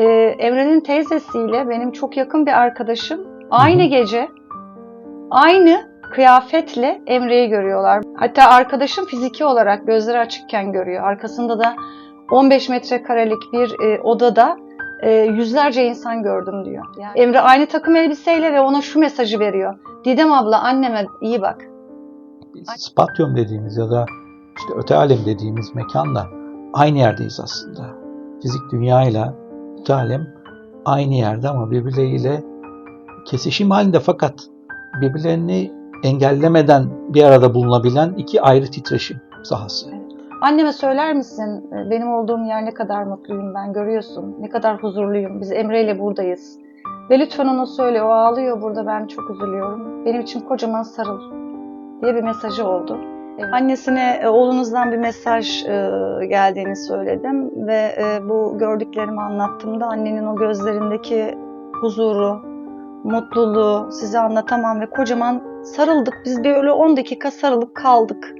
e, Emre'nin teyzesiyle benim çok yakın bir arkadaşım aynı gece aynı kıyafetle Emre'yi görüyorlar. Hatta arkadaşım fiziki olarak gözleri açıkken görüyor. Arkasında da 15 metrekarelik bir e, odada e, yüzlerce insan gördüm diyor. Yani Emre aynı takım elbiseyle ve ona şu mesajı veriyor. Didem abla anneme iyi bak. Spatyum dediğimiz ya da işte öte alem dediğimiz mekanla aynı yerdeyiz aslında. Fizik dünyayla alem aynı yerde ama birbirleriyle kesişim halinde fakat birbirlerini engellemeden bir arada bulunabilen iki ayrı titreşim sahası. Anneme söyler misin e, benim olduğum yer ne kadar mutluyum ben görüyorsun. Ne kadar huzurluyum. Biz Emre ile buradayız. Ve lütfen ona söyle o ağlıyor burada ben çok üzülüyorum. Benim için kocaman sarıl diye bir mesajı oldu. Annesine e, oğlunuzdan bir mesaj e, geldiğini söyledim ve e, bu gördüklerimi anlattığımda annenin o gözlerindeki huzuru, mutluluğu size anlatamam ve kocaman sarıldık. Biz böyle 10 dakika sarılıp kaldık.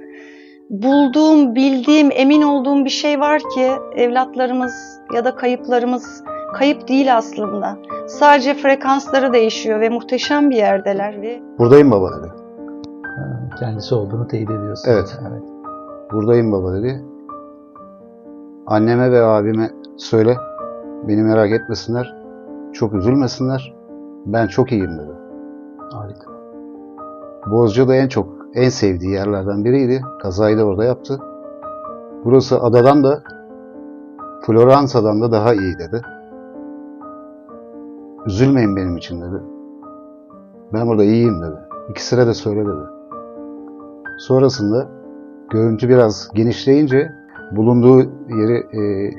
Bulduğum, bildiğim, emin olduğum bir şey var ki evlatlarımız ya da kayıplarımız kayıp değil aslında. Sadece frekansları değişiyor ve muhteşem bir yerdeler ve Buradayım baba dedi. Kendisi olduğunu teyit ediyorsun. Evet. Buradayım baba dedi. Anneme ve abime söyle. Beni merak etmesinler. Çok üzülmesinler. Ben çok iyiyim dedi. Harika. Bozcaada en çok, en sevdiği yerlerden biriydi. Kazayı da orada yaptı. Burası adadan da Floransa'dan da daha iyi dedi. Üzülmeyin benim için dedi. Ben burada iyiyim dedi. İkisine de söyle dedi. Sonrasında görüntü biraz genişleyince bulunduğu yeri e,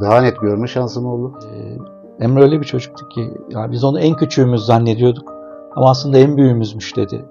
daha net görme şansım oldu. Ee, Emre öyle bir çocuktu ki ya biz onu en küçüğümüz zannediyorduk ama aslında en büyüğümüzmüş dedi.